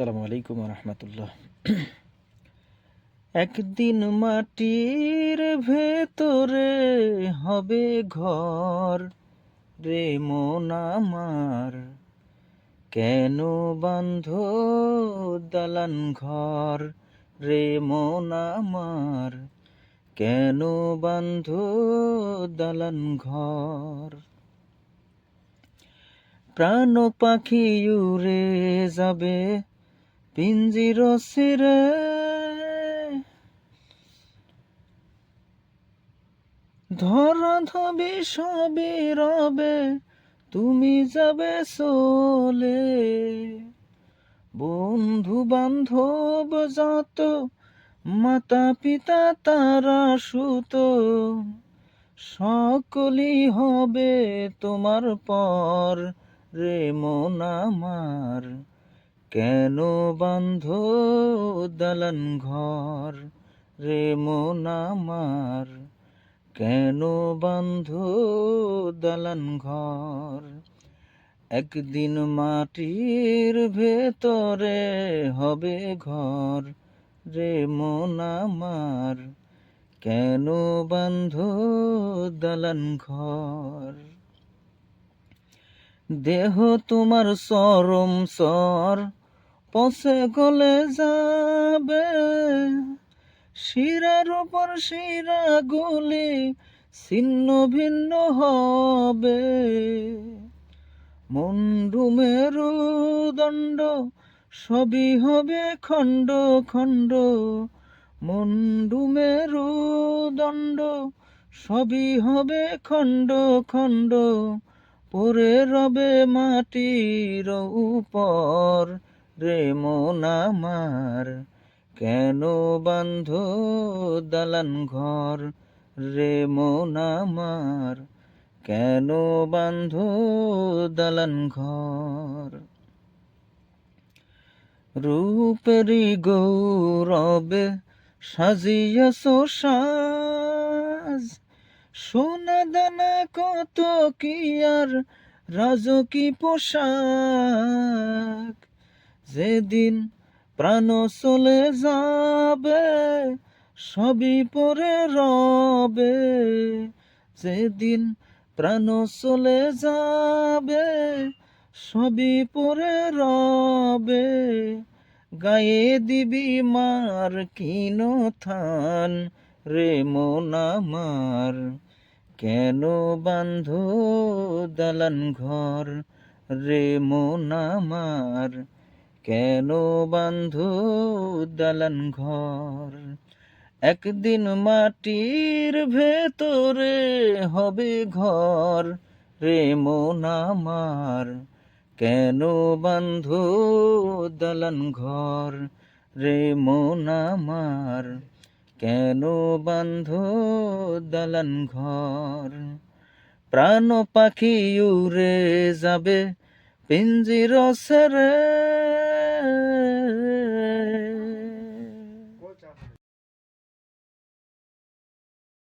আসসালামু আলাইকুম রহমতুল্লাহ। একদিন মাটির ভেতরে হবে ঘর রে মন আমার। কেন বান্ধ দালান ঘর রে মন আমার? কেন বান্ধ দালান ঘর? প্রাণ পাখি উড়ে যাবে পিঞ্জির সিরে। ধরা ধবি সবই রবে, তুমি যাবে চলে। বন্ধু বান্ধব যত মাতা পিতা তারা সুত সকলি হবে তোমার পর রে মন আমার। কেন বান্ধ দালান ঘর রে মন আমার? কেন বান্ধ দালান ঘর? একদিন মাটির ভেতরে হবে ঘর রে মন আমার। কেন বান্ধ দালান ঘর? দেহ তোমার সরম সর পচে গলে যাবে। শিরার উপর শিরা গুলি ছিন্ন ভিন্ন হবে। মন্ডু মেরুদণ্ড সবই হবে খণ্ড খণ্ড। মন্ডু মেরুদণ্ড সবই হবে খণ্ড খণ্ড। পরে রবে মাটির উপর রে মন আমার, কেন বান্ধ দালান ঘর? রে মন আমার, কেন বান্ধ দালান ঘর? রূপেরই গৌরবে সাজিয়াছ সাজ সোনা দানা কত কি আর রাজকি পোশাক? যেদিন প্রাণ চলে যাবে, সবই পরে রবে। যেদিন প্রাণ চলে যাবে, সবই পরে রবে। গায়ে দিবি মার কিন থান রে মন কেন বান্ধ দালান ঘর রে মন কেন বান্ধ দালান ঘর? একদিন মাটির ভেতরে হবে ঘর। রে মন আমার, কেন বান্ধ দালান ঘর? রে মন আমার, কেন বান্ধ দালান ঘর? প্রাণ পাখি উড়ে যাবে, পিঞ্জির সেরে